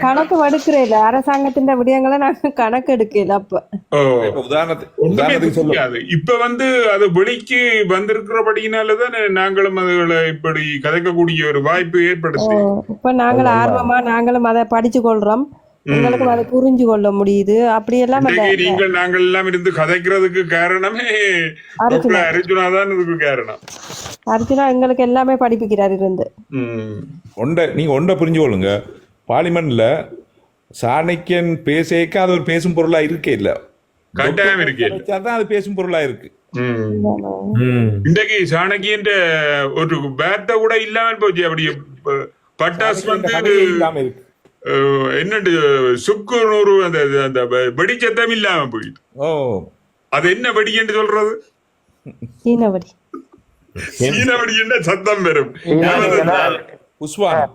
கணக்கு எடுக்கிறேன் அரசாங்கத்தின் விடயங்களை நாங்க கணக்கு எடுக்கல அப்ப. இப்ப உதாரணத்துக்கு இப்ப வந்து அது வெளிக்கு வந்திருக்கிறபடினாலதான் நாங்களும் அதுகளை இப்படி கதைக்கக்கூடிய ஒரு வாய்ப்பு ஏற்படுத்து இப்ப நாங்கள் ஆர்வமா நாங்களும் அதை படிச்சு கொள்றோம். எங்களுக்கும் அதை புரிஞ்சு கொள்ள முடியுது. அந்த இன்றைக்கு நீங்கள் நாங்கள் எல்லாம் இருந்து கதைக்கிறதுக்கு காரணமே அர்ஜுனா. தான் இதுக்கு காரணம். அர்ஜுனா எங்களுக்கு எல்லாமே படிப்பிக்கிறார் இருந்து. ம். ஒன்றை நீங்க ஒன்றை புரிஞ்சு கொள்ளுங்க. பார்லிமெண்ட்ல சாணக்கியன் பேசேக்க அது ஒரு பேசும் பொருளா இருக்கே இல்ல. கட்டாயம் இருக்கே தான் அது பேசும் பொருளா இருக்கு. ம். இன்றைக்கு சாணக்கியன்ற ஒரு பேர்த்த கூட இல்லாமல் போச்சு. அப்படி பட்டாசு வந்து இல்லாம இருக்கு. என்னண்டு சுக்கு நூறு அந்த அந்த வெ- வெடிச்சத்தம் இல்லாம போயிட்டு ஓ அது என்ன வெடி என்று சொல்றது சீனவடி சீன வெடி என்ற சத்தம் பெறும் புஷ்வானம்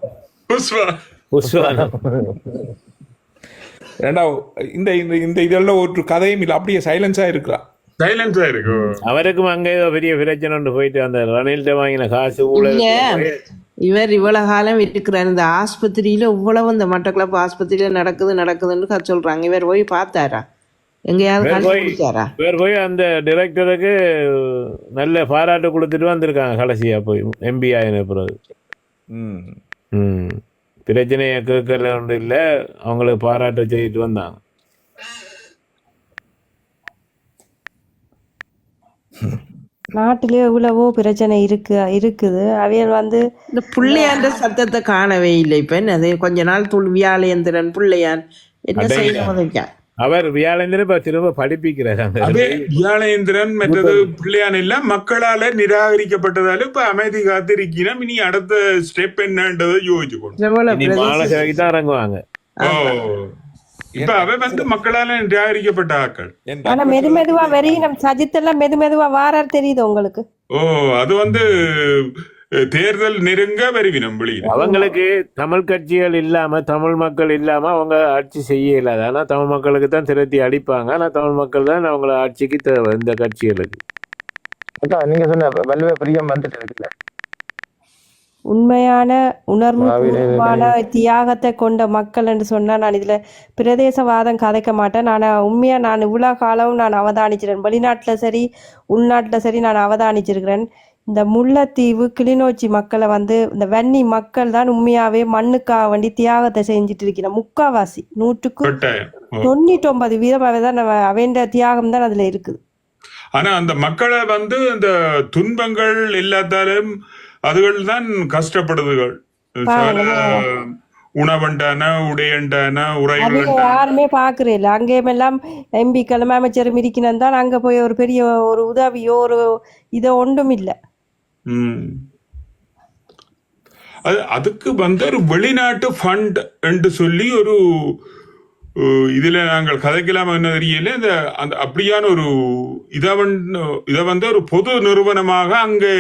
புஷ்பா உஸ்வானம் ரெண்டாவது இந்த இந்த இந்த இதெல்லாம் ஒரு கதையும் இல்லை அப்படியே சைலன்ஸா இருக்கிறா சைலன்ஸா இருக்கும் அவருக்கும் அங்க ஏதோ பெரிய பிரச்சனை ஒன்று போயிட்டு அந்த ரணில்கிட்ட வாங்கின காசு ஊழல் இவர் இவ்வளவு காலம் இருக்கிறார். இந்த ஆஸ்பத்திரியில இவ்வளவு இந்த மட்டக்களப்பு ஆஸ்பத்திரியில நடக்குது நடக்குதுன்னு சொல்றாங்க. இவர் போய் பார்த்தாரா? எங்கேயாவது போய் அந்த டிரெக்டருக்கு நல்ல பாராட்டு கொடுத்துட்டு வந்திருக்காங்க கடைசியா போய். எம்பி ஆயின பிறகு. ம். ம். பிரச்சனையை கேட்கல ஒன்றும் இல்லை. அவங்களுக்கு பாராட்டு செய்துட்டு வந்தாங்க. நாட்டிலே எவ்வளவோ பிரச்சனை இருக்கு இருக்குது. அவையல் வந்து இந்த பிள்ளையாண்ட சத்தத்தை காணவே இல்லை. இப்ப என்னது கொஞ்ச நாள் துள் வியாழேந்திரன் பிள்ளையான் என்ன செய்ய அவர் வியாழந்திர இப்ப திரும்ப படிப்பிக்கிறார். வியாழேந்திரன் மற்றது பிள்ளையான் எல்லாம் மக்களால நிராகரிக்கப்பட்டதால இப்ப அமைதி காத்திருக்கிறோம். இனி அடுத்த ஸ்டெப் என்னன்றதை யோசிச்சுக்கணும் மாலை தான் இறங்குவாங்க. இப்ப அவ வந்து மக்களால நிராகரிக்கப்பட்ட ஆக்கள் ஆனா மெது மெதுவா வெறியினம் சஜித் எல்லாம் மெது மெதுவா வாரார் தெரியுது உங்களுக்கு? ஓ அது வந்து தேர்தல் நெருங்க வருவினம் வெளியில. அவங்களுக்கு தமிழ் கட்சிகள் இல்லாம தமிழ் மக்கள் இல்லாம அவங்க ஆட்சி செய்ய இயலாது ஆனா தமிழ் மக்களுக்கு தான் திரட்டி அடிப்பாங்க. ஆனா தமிழ் மக்கள் தான் அவங்கள ஆட்சிக்கு இந்த கட்சிகளுக்கு. நீங்க சொன்ன வல்லுவ பிரியம் வந்துட்டு இருக்குல்ல. உண்மையான உணர்வு தியாகத்தை கொண்ட மக்கள் என்று சொன்னா நான் இதுல பிரதேசவாதம் கதைக்க மாட்டேன். நான் உண்மையா நான் இவ்வளவு காலம் நான் அவதானிச்சிருக்கேன் வெளிநாட்டுல சரி உள்நாட்டுல சரி நான் அவதானிச்சிருக்கிறேன். இந்த முல்லைத்தீவு கிளிநொச்சி மக்களை வந்து இந்த வன்னி மக்கள் தான் உண்மையாவே மண்ணுக்காக வேண்டி தியாகத்தை செஞ்சுட்டு இருக்கிறேன் முக்காவாசி நூற்றுக்கு. தொண்ணூற்றி ஒன்பது வீதமாகவே தான் அவன்ற தியாகம் தான் அதுல இருக்குது. ஆனா அந்த மக்களை வந்து அந்த துன்பங்கள் எல்லாத்தாலும் அதுகள் தான் கஷ்டப்படுதுகள் உணவண்டான உடையண்டான அது உறைகள் யாருமே பாக்குறேன் அங்கேயும் எல்லாம் எம்பிக்களும் அமைச்சரும் இருக்கணும் தான் அங்க போய் ஒரு பெரிய ஒரு உதவியோ ஒரு இதோ ஒன்றும் இல்லை. அது அதுக்கு வந்து ஒரு வெளிநாட்டு ஃபண்ட் என்று சொல்லி ஒரு இதுல நாங்கள் கதைக்கலாம் என்ன தெரியல. இந்த அந்த அப்படியான ஒரு இதை வந்து இதை வந்து ஒரு பொது நிறுவனமாக அங்கே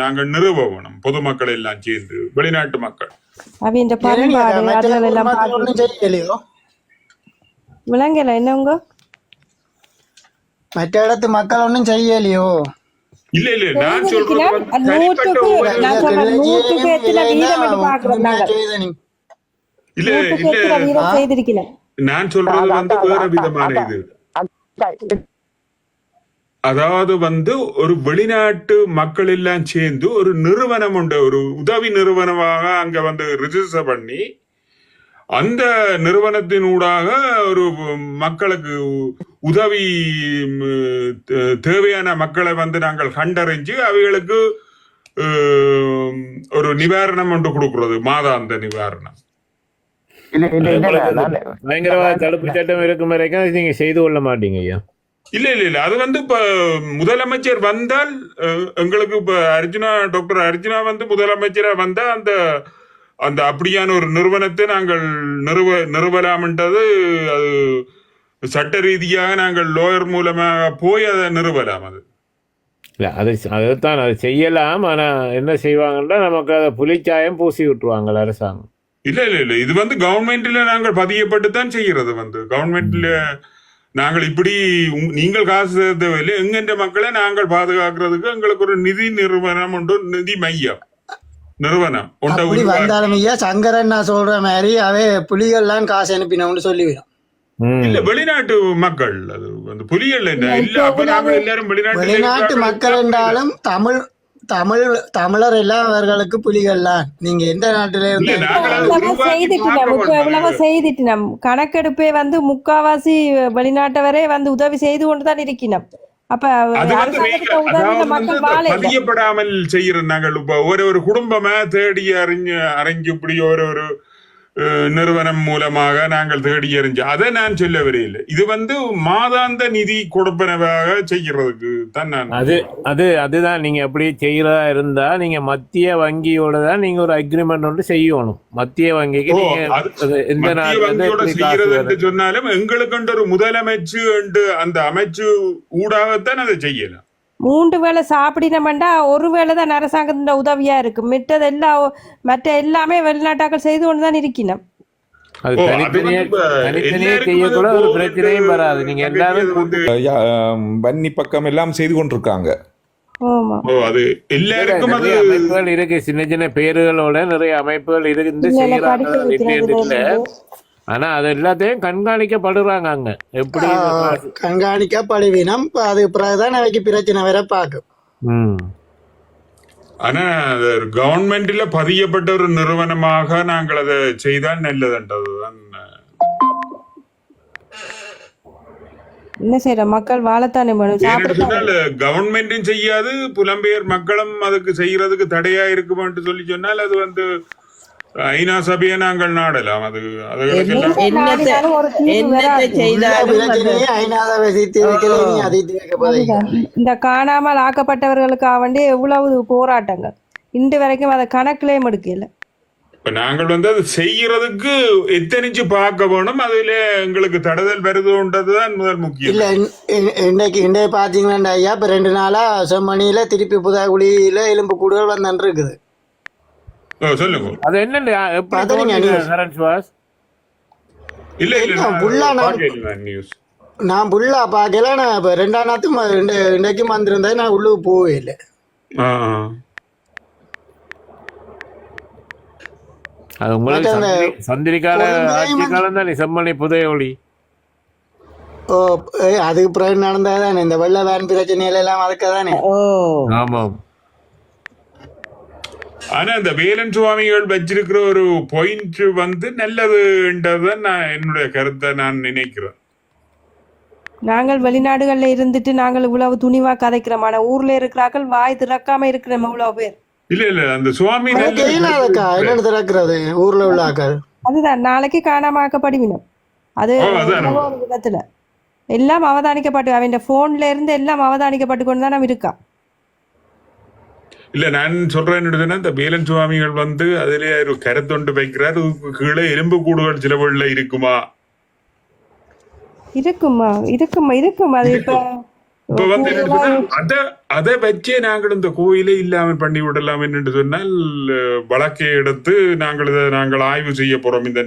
நாங்கள் நிறுவனம். பொதுமக்கள் எல்லாம் சேர்ந்து வெளிநாட்டு மக்கள். விளங்கல என்னங்க மற்ற இடத்து மக்கள் ஒன்றும் செய்யலையோ? இல்ல இல்ல நான் சொல்றேன் இல்ல இல்ல நான் சொல்றது வந்து வேற விதமான இது. அதாவது வந்து ஒரு வெளிநாட்டு மக்கள் எல்லாம் சேர்ந்து ஒரு நிறுவனம் உண்டு. ஒரு உதவி நிறுவனமாக அங்க வந்து ரிஜிஸ்டர் பண்ணி அந்த நிறுவனத்தினூடாக ஒரு மக்களுக்கு உதவி தேவையான மக்களை வந்து நாங்கள் கண்டறிஞ்சு அவைகளுக்கு ஒரு நிவாரணம் ஒன்று கொடுக்கிறது. மாதாந்த நிவாரணம் இல்ல இல்ல இல்ல நான் பயங்கரவாத தடுப்பு சட்டம் இருக்கும் வரைக்கும் நீங்க செய்து கொள்ள மாட்டீங்க ஐயா. இல்ல இல்ல இல்ல. அது வந்து இப்ப முதலமைச்சர் வந்தால் எங்களுக்கு இப்ப அர்ஜுனா டாக்டர் அர்ஜுனா வந்து முதலமைச்சரா வந்தா அந்த அந்த அப்படியான ஒரு நிறுவனத்தை நாங்கள் நிறுவ நிறுவலாம்ன்றது அது சட்ட ரீதியாக நாங்கள் லோயர் மூலமாக போய் அதை நிறுவலாம் அது. இல்ல அது அதைத்தான் அது செய்யலாம். ஆனா என்ன செய்வாங்கன்னா நமக்கு அதை புலிச்சாயம் பூசி விட்டுருவாங்க அரசாங்கம். இல்ல இல்ல இல்ல. இது வந்து கவர்மெண்ட்ல நாங்கள் பதியப்பட்டு தான் செய்கிறது வந்து. கவர்மெண்ட்ல நாங்கள் இப்படி நீங்கள் காசு தேவையில்லை எங்கென்ற மக்களை நாங்கள் பாதுகாக்கிறதுக்கு எங்களுக்கு ஒரு நிதி நிறுவனம் உண்டு. நிதி மையம். நிறுவனம். உண்ட அப்படி வந்தாலும் ஐயா சங்கரன் நான் சொல்ற மாதிரி அவே புலிகள்லாம் காசு அனுப்பினோம்னு சொல்லிவிடும். இல்ல வெளிநாட்டு மக்கள். அது அந்த புலிகள் என்ன? இல்ல அப்ப நாங்க எல்லாரும் வெளிநாட்டு இருக்கிறார்கள். மக்கள் என்றாலும் தமிழ் தமிழ் தமிழர் எல்லாம் அவர்களுக்கு புலிகள்லாம் நீங்க எந்த நாட்டில இருந்து நாங்கள் அதை எவ்வளவோ உருவாக்கி செய்துட்டு பார்க்க நம்ம இப்ப மாட்டோம். எவ்வளவோ செய்துட்டு நம் கணக்கெடுப்பே வந்து முக்காவாசி வெளிநாட்டவரே வந்து உதவி செய்து கொண்டு தான் இருக்கணும் அப்ப பதியப்படாமல் செய்யற நாங்கள். இப்ப ஒரு ஒரு குடும்பமா தேடி அறிஞ்சு அரங்கி இப்படி ஒரு ஒரு நிறுவனம் மூலமாக நாங்கள் தேடி அறிஞ்சு அதை நான் சொல்ல வரையில்லை. இது வந்து மாதாந்த நிதி கொடுப்பனவாக செய்யறதுக்கு தான் நான் அது அது அதுதான் நீங்க எப்படி செய்யறதா இருந்தா நீங்க மத்திய வங்கியோட தான் நீங்க ஒரு அக்ரிமெண்ட் ஒன்று செய்யணும். மத்திய வங்கிக்கு மத்திய வங்கியோட செய்யறது? என்று சொன்னாலும் எங்களுக்கு ஒரு முதலமைச்சு அந்த அமைச்சு ஊடாகத்தான் அதை செய்யலாம். மூன்று வேளை சாப்பிடினோம்டா ஒரு வேளை தான் அரசாங்கத்தின் உதவியா இருக்கு. மிட்டது எல்லாம் மற்ற எல்லாமே வெளிநாட்டாக்கள் செய்து கொண்டு தான் இருக்கணும் அது பிரச்சனையும் வராது. நீங்க எல்லாரும் வன்னி பக்கம் எல்லாம் செய்து கொண்டிருக்காங்க. அமைப்புகள் இருக்கு. சின்ன சின்ன பேருகளோட நிறைய அமைப்புகள் இருந்து செய்யறாங்க ஆனா அது எல்லாத்தையும் கண்காணிக்கப்படுறாங்க அங்க. எப்படி கண்காணிக்கப்படுவினம் அது பிறகுதான் அவைக்கு பிரச்சனை வர பார்க்கும். ம். ஆனா அது கவர்மெண்ட்ல பதியப்பட்ட ஒரு நிறுவனமாக நாங்கள் அதை செய்தால் நல்லதுன்றதுதான் என்ன செய்யற மக்கள் வாழத்தானே வேணும்? கவர்மெண்ட்டும் செய்யாது புலம்பெயர் மக்களும் அதுக்கு செய்யறதுக்கு தடையா இருக்குமென்று சொல்லி சொன்னால் அது வந்து ஐநா சபையை நாங்கள் நாடலாம். அது. இந்த காணாமல் ஆக்கப்பட்டவர்களுக்காக வேண்டி எவ்வளவு போராட்டங்கள். இன்று வரைக்கும் அதை கணக்கிலேயும் எடுக்கல. இப்ப நாங்கள் வந்து அது செய்யறதுக்கு எத்தனிச்சு பார்க்க வேணும் அதுல எங்களுக்கு தடுதல் வருதுன்றதுதான் முதல் முக்கியம். இல்ல இன்- இன்- இன்னைக்கு இன்றைய பாத்தீங்கன்னா ஐயா? இப்ப ரெண்டு நாளா செம்மணியில திருப்பி புதாகுழியில எலும்பு கூடுதல் வந்துட்டு இருக்குது சொல்லுங்க அது என்னண்டு எப்படி இல்ல இல்ல புல்லா நான்- நியூஸ் புல்லா பார்க்கல நான் இப்ப ரெண்டு நான் உள்ளுக்கு போவே இல்லை. அது உங்களுக்கு சந்திரிக்கால ஆட்சி காலம் தானே செம்மணி புதையொளி ஓ அதுக்கு பிறகு நடந்ததானே இந்த வெள்ள வேன் பிரச்சனையில எல்லாம் அதுக்கு தானே ஓ ஆமாம். ஆனா இந்த வேலன் சுவாமிகள் வச்சிருக்கிற ஒரு பாயிண்ட் வந்து நல்லதுன்றதுதான் நான் என்னுடைய கருத்தை நான் நினைக்கிறேன். நாங்கள் வெளிநாடுகள்ல இருந்துட்டு நாங்கள் இவ்வளவு துணிவா கதைக்கிறோம். ஆனா ஊர்ல இருக்கிறார்கள் வாய் திறக்காம இருக்கிறோம் இவ்வளவு பேர். இல்ல இல்ல அந்த சுவாமி திறக்கிறது? ஊர்ல உள்ள ஆக்கள் அதுதான். நாளைக்கு காணாமாக்கப்படுவினம். அது ஒரு விதத்துல. எல்லாம் அவதானிக்கப்பட்டு அவன் போன்ல இருந்து எல்லாம் அவதானிக்கப்பட்டு கொண்டு தான் நம்ம இருக்கா இல்ல நான் சொல்றேன் என்னதுன்னா இந்த வேலன் சுவாமிகள் வந்து அதிலே ஒரு கருத்தொண்டு வைக்கிறார். கீழே எலும்பு கூடுகள் சிலவுள்ள இருக்குமா? இருக்குமா? இருக்குமா? இருக்கும்? அது இப்ப இப்ப வந்து அத அதை வச்சே நாங்கள் இந்த கோயிலை இல்லாமல் பண்ணி விடலாம் என்று சொன்னால் வழக்கை எடுத்து நாங்கள் இதை நாங்கள் ஆய்வு செய்ய போறோம் இந்த